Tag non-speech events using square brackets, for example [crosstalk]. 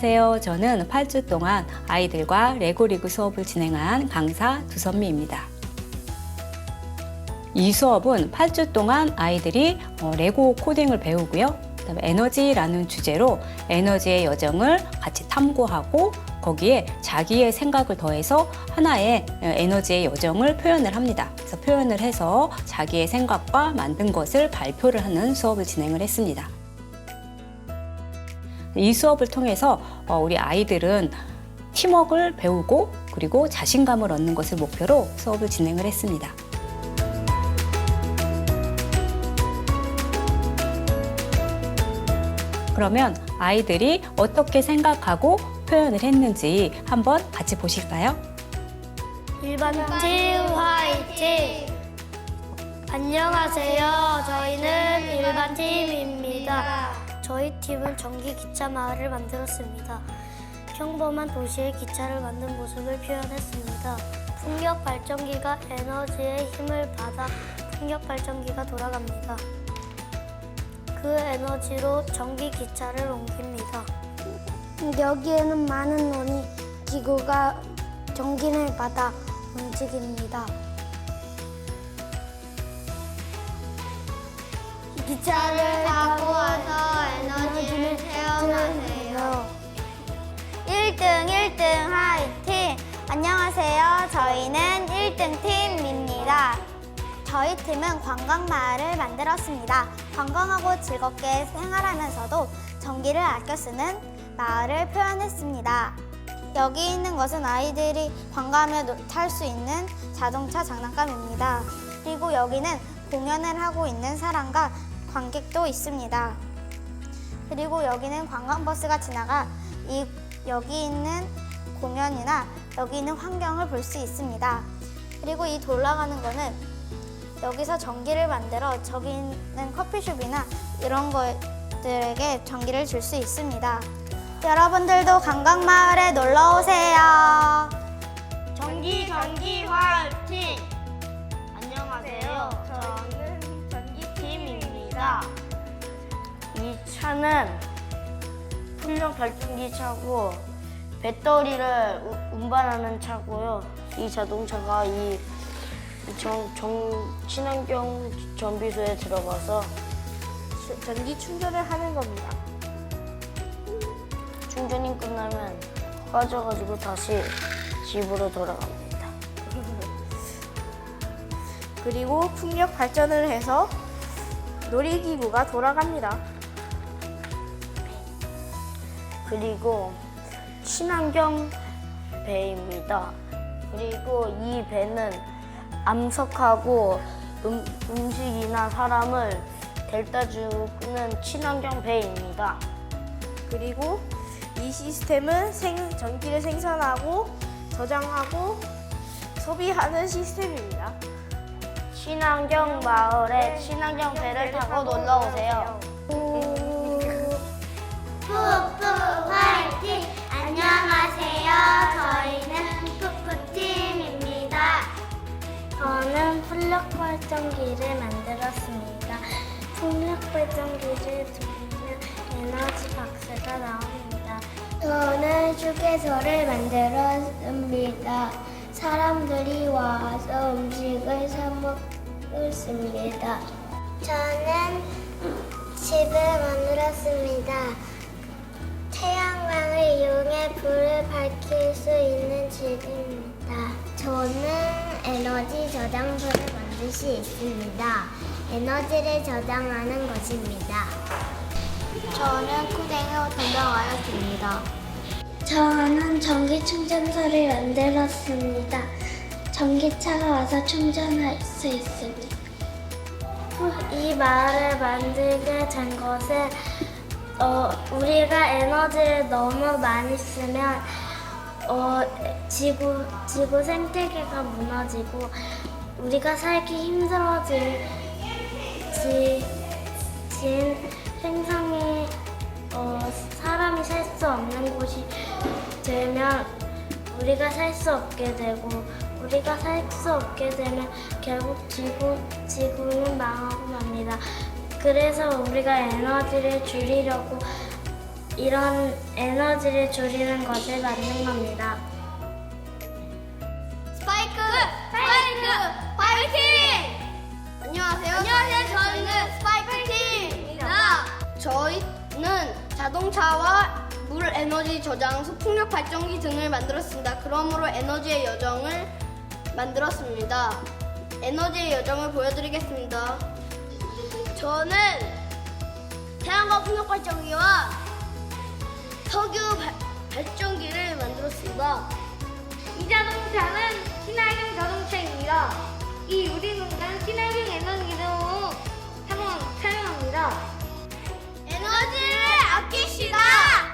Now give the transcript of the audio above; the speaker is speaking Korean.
안녕하세요. 저는 8주 동안 아이들과 레고리그 수업을 진행한 강사 두선미입니다. 이 수업은 8주 동안 아이들이 어, 레고 코딩을 배우고요. 그다음에 에너지라는 주제로 에너지의 여정을 같이 탐구하고 거기에 자기의 생각을 더해서 하나의 어, 에너지의 여정을 표현을 합니다. 그래서 표현을 해서 자기의 생각과 만든 것을 발표를 하는 수업을 진행을 했습니다. 이 수업을 통해서 어, 우리 아이들은 팀워크를 배우고 그리고 자신감을 얻는 것을 목표로 수업을 진행을 했습니다. 그러면 아이들이 어떻게 생각하고 표현을 했는지 한번 같이 보실까요? 일반팀 화이팅! 안녕하세요. 저희는 일반 팀입니다. 팀은 전기 기차 마을을 만들었습니다. 평범한 도시의 기차를 만든 모습을 표현했습니다. 풍력 발전기가 에너지의 힘을 받아 풍력 발전기가 돌아갑니다. 그 에너지로 전기 기차를 옮깁니다. 여기에는 많은 논이 기구가 전기를 받아 움직입니다. 기차를 타고 와서 에너지를 태어나세요. 1등 1등 화이팅! 안녕하세요. 저희는 1등 팀입니다. 저희 팀은 관광마을을 만들었습니다. 관광하고 즐겁게 생활하면서도 전기를 아껴 쓰는 마을을 표현했습니다. 여기 있는 것은 아이들이 관광하며 탈 수 있는 자동차 장난감입니다. 그리고 여기는 공연을 하고 있는 사람과 관객도 있습니다. 그리고 여기는 관광버스가 지나가 이 여기 있는 공연이나 여기 있는 환경을 볼 수 있습니다. 그리고 이 돌아가는 거는 여기서 전기를 만들어 저기 있는 커피숍이나 이런 것들에게 전기를 줄 수 있습니다. 여러분들도 관광마을에 놀러 오세요. 전기 전기 화이팅! 전기팀입니다. 이 차는 풍력 발전기 차고 배터리를 우- 운반하는 차고요. 이 자동차가 이 정, 정, 친환경 정비소에 들어가서 수- 전기 충전을 하는 겁니다. 충전이 끝나면 꺼져가지고 다시 집으로 돌아갑니다. [laughs] 그리고 풍력 발전을 해서 놀이기구가 돌아갑니다. 그리고 친환경 배입니다. 그리고 이 배는 암석하고 음, 음식이나 사람을 델타 주는 친환경 배입니다. 그리고 이 시스템은 생, 전기를 생산하고 저장하고 소비하는 시스템입니다. 친환경 마을에 친환경 배를 타고 놀러 오세요. 푸푸 화이팅! 안녕하세요. 저희는 푸푸팀입니다. 저는 풍력 발전기를 만들었습니다. 풍력 발전기를 돌리면 에너지 박스가 나옵니다. 저는 휴게소를 만들었습니다. 사람들이 와서 음식을 사 먹 습니다. 저는 집을 만들었습니다. 태양광을 이용해 불을 밝힐 수 있는 집입니다. 저는 에너지 저장소를 만들 수 있습니다. 에너지를 저장하는 것입니다. 저는 코딩을 담당하였습니다. 저는 전기 충전소를 만들었습니다. 전기차가 와서 충전할 수 있습니다. 이 마을을 만들게 된 것은 어, 우리가 에너지를 너무 많이 쓰면 어, 지구, 지구 생태계가 무너지고 우리가 살기 힘들어진 행성이 어, 사람이 살 수 없는 곳이 되면 우리가 살 수 없게 되고 우리가 살 수 없게 되면 결국 지구, 지구는 망하고 맙니다. 그래서 우리가 에너지를 줄이려고 이런 에너지를 줄이는 것을 만든 겁니다. 스파이크! 스파이크! 파이팅! 안녕하세요. 안녕하세요. 저희는 스파이크 팀입니다. 저희는 자동차와 물 에너지 저장, 소 풍력 발전기 등을 만들었습니다. 그러므로 에너지의 여정을 만들었습니다. 에너지의 여정을 보여드리겠습니다. 저는 태양광 풍력 발전기와 석유 발, 발전기를 만들었습니다. 이 자동차는 친환경 자동차입니다. 이 유리공간 친환경 에너지로 사용- 사용합니다. 继续的。